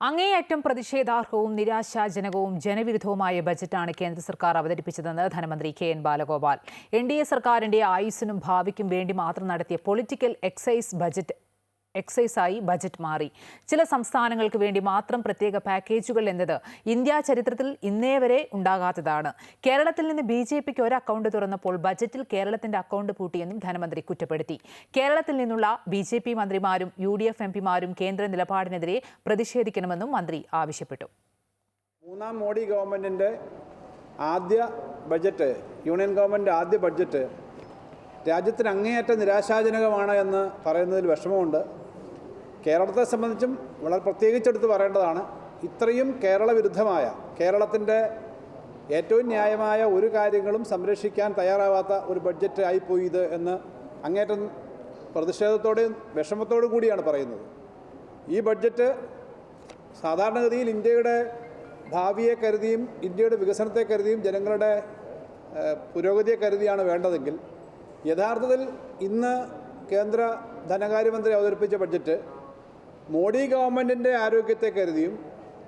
അങ്ങേയറ്റം പ്രതിഷേധാർഹവും നിരാശാജനകവും ജനവിരുദ്ധവുമായ ബജറ്റാണ് കേന്ദ്ര സർക്കാർ അവതരിപ്പിച്ചതെന്ന് ധനമന്ത്രി K N Balagopal. N D A സർക്കാരിന്റെ ആയുസ്സിനും ഭാവിക്കും വേണ്ടി മാത്രം നടത്തിയ പൊളിറ്റിക്കൽ എക്സൈസ് ബജറ്റ് എക്സൈസായി ബജറ്റ് മാറി. ചില സംസ്ഥാനങ്ങൾക്ക് വേണ്ടി മാത്രം പ്രത്യേക പാക്കേജുകൾ എന്നത് ഇന്ത്യ ചരിത്രത്തിൽ ഇന്നേ വരെ ഉണ്ടാകാത്തതാണ്. കേരളത്തിൽ നിന്ന് ബി ജെ പിക്ക് ഒരു അക്കൗണ്ട് തുറന്നപ്പോൾ ബജറ്റിൽ കേരളത്തിന്റെ അക്കൗണ്ട് പൂട്ടിയെന്നും ധനമന്ത്രി കുറ്റപ്പെടുത്തി. കേരളത്തിൽ നിന്നുള്ള ബി ജെ പി മന്ത്രിമാരും യു ഡി എഫ് എം പിമാരും കേന്ദ്ര നിലപാടിനെതിരെ പ്രതിഷേധിക്കണമെന്നും മന്ത്രി ആവശ്യപ്പെട്ടു. മൂന്നാം മോഡി ഗവൺമെന്റിന്റെ ആദ്യ ബജറ്റ് യൂണിയൻ ഗവൺമെന്റ് ആദ്യ ബഡ്ജറ്റ് രാജ്യത്തിന് അങ്ങേയറ്റം നിരാശാജനകമാണ് എന്ന് പറയുന്നതിൽ വിഷമമുണ്ട്. കേരളത്തെ സംബന്ധിച്ചും വളരെ പ്രത്യേകിച്ചെടുത്ത് പറയേണ്ടതാണ് ഇത്രയും കേരള വിരുദ്ധമായ കേരളത്തിന്റെ ഏറ്റവും ന്യായമായ ഒരു കാര്യങ്ങളും സംരക്ഷിക്കാൻ തയ്യാറാവാത്ത ഒരു ബഡ്ജറ്റ് ആയിപ്പോയി ഇത് എന്ന് അങ്ങേറ്റം പ്രതിഷേധത്തോടെയും വിഷമത്തോടും കൂടിയാണ് പറയുന്നത്. ഈ ബഡ്ജറ്റ് സാധാരണഗതിയിൽ ഇന്ത്യയുടെ ഭാവിയെ കരുതിയും ഇന്ത്യയുടെ വികസനത്തെ കരുതിയും ജനങ്ങളുടെ പുരോഗതിയെ കരുതിയാണ് വേണ്ടതെങ്കിൽ യഥാർത്ഥത്തിൽ ഇന്ന് കേന്ദ്ര ധനകാര്യമന്ത്രി അവതരിപ്പിച്ച ബഡ്ജറ്റ് മോഡി ഗവൺമെന്റിന്റെ ആരോഗ്യത്തെ കരുതിയും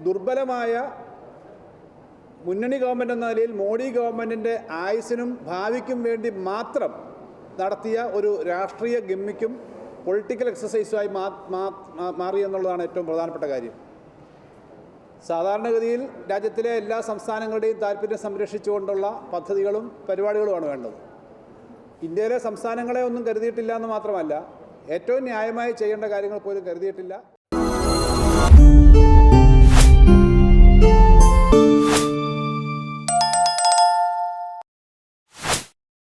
ദുർബലമായ മുന്നണി ഗവൺമെന്റ് എന്ന നിലയിൽ മോഡി ഗവൺമെന്റിന്റെ ആയുസിനും ഭാവിക്കും വേണ്ടി മാത്രം നടത്തിയ ഒരു രാഷ്ട്രീയ ഗമ്മിക്കും പൊളിറ്റിക്കൽ എക്സസൈസുമായി മാറി എന്നുള്ളതാണ് ഏറ്റവും പ്രധാനപ്പെട്ട കാര്യം. സാധാരണഗതിയിൽ രാജ്യത്തിലെ എല്ലാ സംസ്ഥാനങ്ങളുടെയും താല്പര്യം സംരക്ഷിച്ചുകൊണ്ടുള്ള പദ്ധതികളും പരിപാടികളുമാണ് വേണ്ടത്. ഇന്ത്യയിലെ സംസ്ഥാനങ്ങളെ ഒന്നും കരുതിയിട്ടില്ല എന്ന് മാത്രമല്ല ഏറ്റവും ന്യായമായി ചെയ്യേണ്ട കാര്യങ്ങൾ പോലും കരുതിയിട്ടില്ല.